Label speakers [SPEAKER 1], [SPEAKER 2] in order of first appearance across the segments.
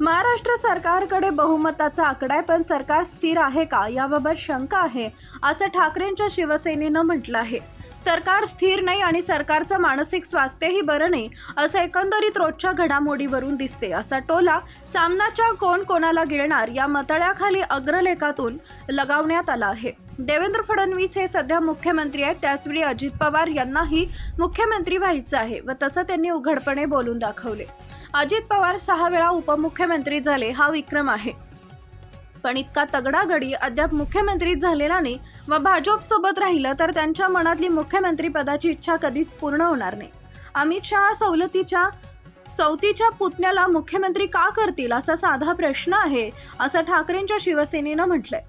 [SPEAKER 1] महाराष्ट्र सरकारकडे बहुमताचा आकडा आहे पण सरकार स्थिर आहे का? याबाबत शंका आहे असं ठाकरेंच्या शिवसेनेनं म्हटलं आहे. सरकार स्थिर नाही आणि सरकारचं मानसिक स्वास्थ्यही बरं नाही असं एकंदरीत रोजच्या घडामोडीवरून दिसते. असा टोला सामनाच्या कोण कोणाला गिळणार या मतळ्याखाली अग्रलेखातून लगावण्यात आला आहे. देवेंद्र फडणवीस हे सध्या मुख्यमंत्री आहेत. त्याचवेळी अजित पवार यांनाही मुख्यमंत्री व्हायचं आहे व तसं त्यांनी उघडपणे बोलून दाखवले. अजित पवार सहा वेळा उपमुख्यमंत्री झाले हा विक्रम आहे. पण इतका तगडा गडी अद्याप मुख्यमंत्री झालेला नाही व भाजप सोबत राहिलं तर त्यांच्या मनातली मुख्यमंत्री पदाची इच्छा कधीच पूर्ण होणार नाही. अमित शहा सवलतीच्या सवतीच्या पुतण्याला मुख्यमंत्री का करतील असा साधा प्रश्न आहे असं ठाकरेंच्या शिवसेनेनं म्हटलंय.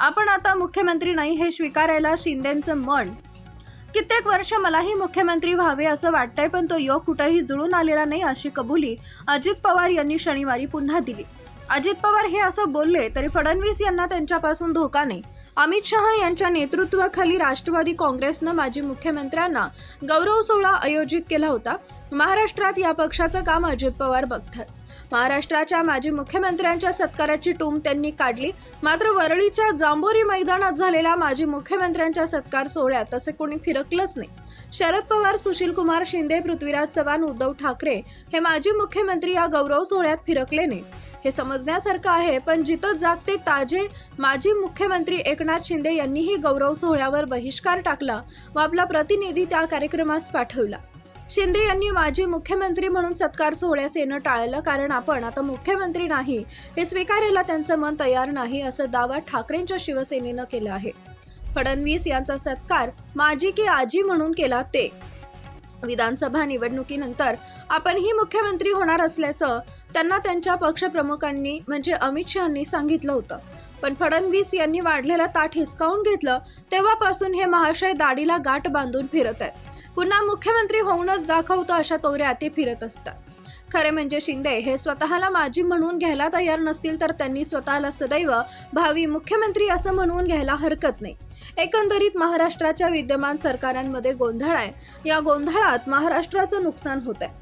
[SPEAKER 1] आपण आता मुख्यमंत्री नाही हे स्वीकारायला शिंदेचं मन. कित्येक वर्ष मलाही मुख्यमंत्री व्हावे असं वाटतंय पण तो योग कुठेही जुळून आलेला नाही अशी कबुली अजित पवार यांनी शनिवारी पुन्हा दिली. अजित पवार हे असं बोलले तरी फडणवीस यांना त्यांच्यापासून धोका नाही. अमित शहा यांच्या नेतृत्वाखाली राष्ट्रवादी काँग्रेसनं माजी मुख्यमंत्र्यांना गौरव सोहळा आयोजित केला होता. महाराष्ट्रात या पक्षाचं काम अजित पवार बघतात. महाराष्ट्राच्या माजी मुख्यमंत्र्यांच्या सत्काराची टूम त्यांनी काढली. मात्र वरळीच्या जांभोरी मैदानात झालेल्या माजी मुख्यमंत्र्यांच्या सत्कार सोहळ्यात तसे कोणी फिरकलंच नाही. शरद पवार सुशील कुमार शिंदे पृथ्वीराज चव्हाण उद्धव ठाकरे हे माजी मुख्यमंत्री या गौरव सोहळ्यात फिरकले नाही. हे समजण्यासारखं आहे पण जिथं जागते ताजे. माजी मुख्यमंत्री एकनाथ शिंदे यांनीही गौरव सोहळ्यावर बहिष्कार टाकला व आपला प्रतिनिधी त्या कार्यक्रमास पाठवला. शिंदे यांनी माजी मुख्यमंत्री म्हणून सत्कार सोहळ्यास येणं टाळलं कारण आपण आता मुख्यमंत्री नाही हे स्वीकारायला त्यांचं मन तयार नाही असं दावा ठाकरेंच्या शिवसेनेनं केला आहे. फडणवीस यांचा सत्कार माजी की आजी म्हणून केला ते. विधानसभा निवडणुकीनंतर आपणही मुख्यमंत्री होणार असल्याचं त्यांना त्यांच्या पक्षप्रमुखांनी म्हणजे अमित शहांनी सांगितलं होतं. पण फडणवीस यांनी वाढलेला ताट हिसकावून घेतलं तेव्हापासून हे महाशय दाढीला गाठ बांधून फिरत आहेत. पुन्हा मुख्यमंत्री होऊनच दाखवतो अशा तोऱ्या ते फिरत असतात. खरे म्हणजे शिंदे हे स्वतःला माजी म्हणून घ्यायला तयार नसतील तर त्यांनी स्वतःला सदैव भावी मुख्यमंत्री असं म्हणून घ्यायला हरकत नाही. एकंदरीत महाराष्ट्राच्या विद्यमान सरकारांमध्ये गोंधळ आहे. या गोंधळात महाराष्ट्राचं नुकसान होत आहे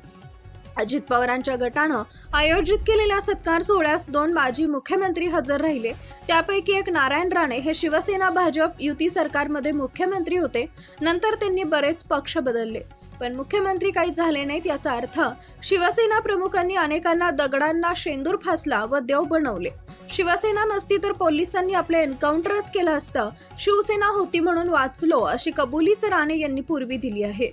[SPEAKER 1] अजित पवारांच्या गटानं आयोजित केलेल्या सत्कार सोहळ्यास दोन माजी मुख्यमंत्री हजर राहिले. त्यापैकी एक नारायण राणे हे शिवसेना भाजप युती सरकारमध्ये मुख्यमंत्री होते. नंतर त्यांनी बरेच पक्ष बदलले. पण मुख्यमंत्री काही झाले नाहीत याचा अर्थ शिवसेना प्रमुखांनी अनेकांना दगडांना शेंदूर फासला व देव बनवले. शिवसेना नसती तर पोलिसांनी आपले एन्काउंटरच केलं असतं. शिवसेना होती म्हणून वाचलो अशी कबुलीच राणे यांनी पूर्वी दिली आहे.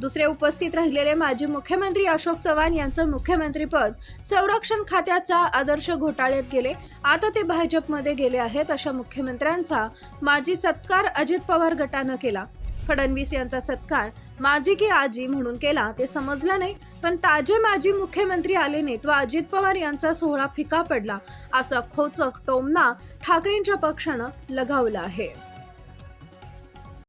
[SPEAKER 1] दुसरे उपस्थित राहिलेले माजी मुख्यमंत्री अशोक चव्हाण यांचं मुख्यमंत्रीपद संरक्षण खात्याचा आदर्श घोटाळ्यात गेले. आता ते भाजपमध्ये गेले आहेत अशा मुख्यमंत्र्यांचा माजी सत्कार अजित पवार गटानं केला. फडणवीस यांचा सत्कार माझी की आजी म्हणून केला ते समजलं नाही. पण ताजे माजी मुख्यमंत्री आले नाहीत व अजित पवार यांचा सोहळा फिका पडला. असा खोचक टोमना ठाकरेंच्या पक्षानं लगावला आहे.